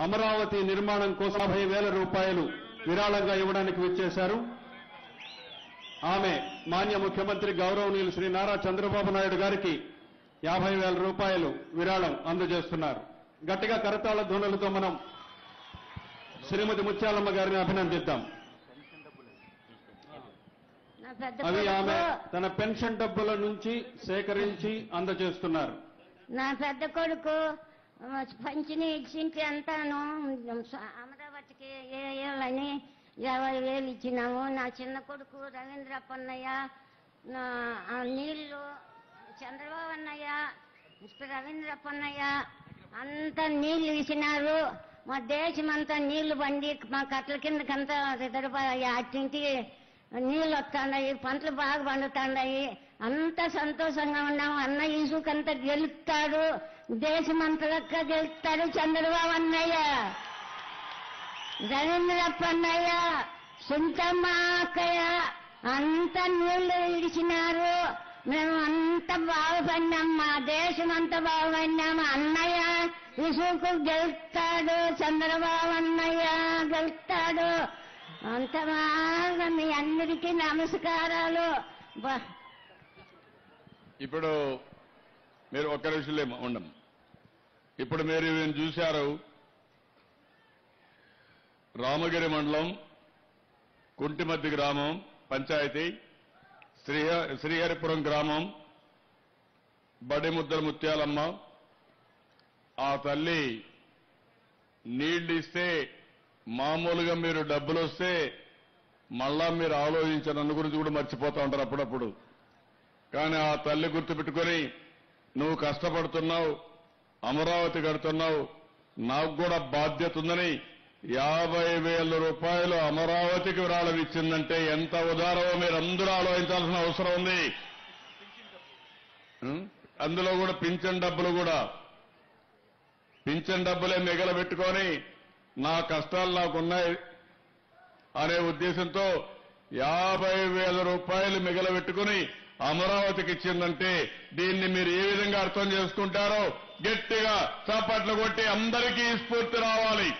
అమరావతి నిర్మాణం కోసం యాభై వేల రూపాయలు విరాళంగా ఇవ్వడానికి విచ్చేశారు. ఆమె మాన్య ముఖ్యమంత్రి గౌరవనీయులు శ్రీ నారా చంద్రబాబు నాయుడు గారికి యాభై వేల రూపాయలు విరాళం అందజేస్తున్నారు. గట్టిగా కరతాళ ధ్వనులతో మనం శ్రీమతి ముత్యాలమ్మ గారిని అభినందిద్దాం. అవి ఆమె తన పెన్షన్ డబ్బుల నుంచి సేకరించి అందజేస్తున్నారు. నా పెద్ద కొడుకు పంచిని ఇచ్చింటి అంతాను. అమరావతికి ఏ ఏళ్ళని యాభై వేలు ఇచ్చినాము. నా చిన్న కొడుకు రవీంద్రప్ప అన్నయ్య నా నీళ్ళు చంద్రబాబు అన్నయ్య మిస్టర్ రవీంద్రప్ప అన్నయ్య అంతా నీళ్ళు ఇచ్చినారు. మా దేశం అంతా నీళ్ళు పండి మా కట్ల కిందకంతా రిదడిపోయి అట్టింటికి నీళ్ళు వస్తాయి పంటలు బాగా పండుతాయి అంత సంతోషంగా ఉన్నాము. అన్న ఇసుకంతా గెలుస్తాడు. దేశమంతలక్క గెలుస్తాడు చంద్రబాబు అన్నయ్య రవీంద్రప్ప అన్నయ్య సుంతమ్మ అక్కయ్య అంత నీళ్ళు ఇడిచినారు. మేము అంత బాగుపడినాం మా దేశం అంత బాగుపడినాం. అన్నయ్య ఇసుకు గెలుస్తాడు చంద్రబాబు అన్నయ్య గెలుస్తాడు. అంత బాగా మీ అందరికీ నమస్కారాలు. ఇప్పుడు మీరు ఒక్క నిమిషంలో ఉండం ఇప్పుడు మీరు ఈయన చూశారు. రామగిరి మండలం కుంటిమద్ది గ్రామం పంచాయతీ శ్రీహ శ్రీహరిపురం గ్రామం బడిముద్దల ముత్యాలమ్మ. ఆ తల్లి నీళ్ళు ఇస్తే మామూలుగా మీరు డబ్బులు వస్తే మళ్ళా మీరు ఆలోచించిన నన్ను గురించి కూడా మర్చిపోతా ఉంటారు అప్పుడప్పుడు. కానీ ఆ తల్లి గుర్తుపెట్టుకొని నువ్వు కష్టపడుతున్నావు అమరావతి కడుతున్నావు నాకు కూడా బాధ్యత ఉందని యాభై వేల రూపాయలు అమరావతికి విరాళం ఇచ్చిందంటే ఎంత ఉదారమో మీరు అందరూ ఆలోచించాల్సిన అవసరం ఉంది? అందులో కూడా పింఛన్ డబ్బులు కూడా. పింఛన్ డబ్బులే మిగలబెట్టుకొని నా కష్టాలు నాకున్నాయి అనే ఉద్దేశంతో యాభై వేల రూపాయలు మిగలబెట్టుకుని అమరావతికి ఇచ్చిందంటే దీన్ని మీరు ఏ విధంగా అర్థం చేసుకుంటారో గట్టిగా చప్పట్లు కొట్టి అందరికీ స్ఫూర్తి రావాలి.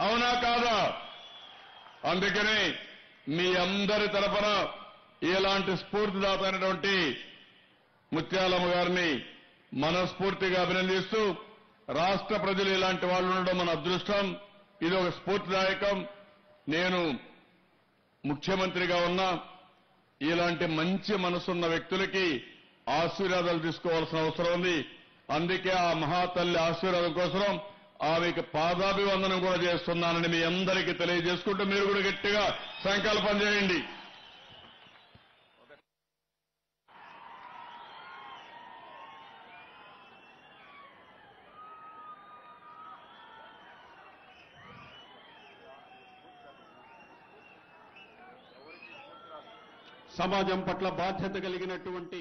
అవునా కాదా? అందుకని మీ అందరి తరఫున ఇలాంటి స్ఫూర్తిదాత అయినటువంటి ముత్యాలమ్మ గారిని మనస్ఫూర్తిగా అభినందిస్తూ రాష్ట్ర ప్రజలు ఇలాంటి వాళ్ళు ఉండడం మన అదృష్టం. ఇది ఒక స్ఫూర్తిదాయకం. నేను ముఖ్యమంత్రిగా ఉన్నా. ఇలాంటి మంచి మనసున్న వ్యక్తులకి ఆశీర్వాదాలు తీసుకోవాల్సిన అవసరం ఉంది. అందుకే ఆ మహాతల్లి ఆశీర్వాదం కోసం ఆమెకి పాదాభివందనం కూడా చేస్తున్నానని మీ అందరికీ తెలియజేసుకుంటూ మీరు కూడా గట్టిగా సంకల్పం చేయండి. సమాజం పట్ల బాధ్యత కలిగినటువంటి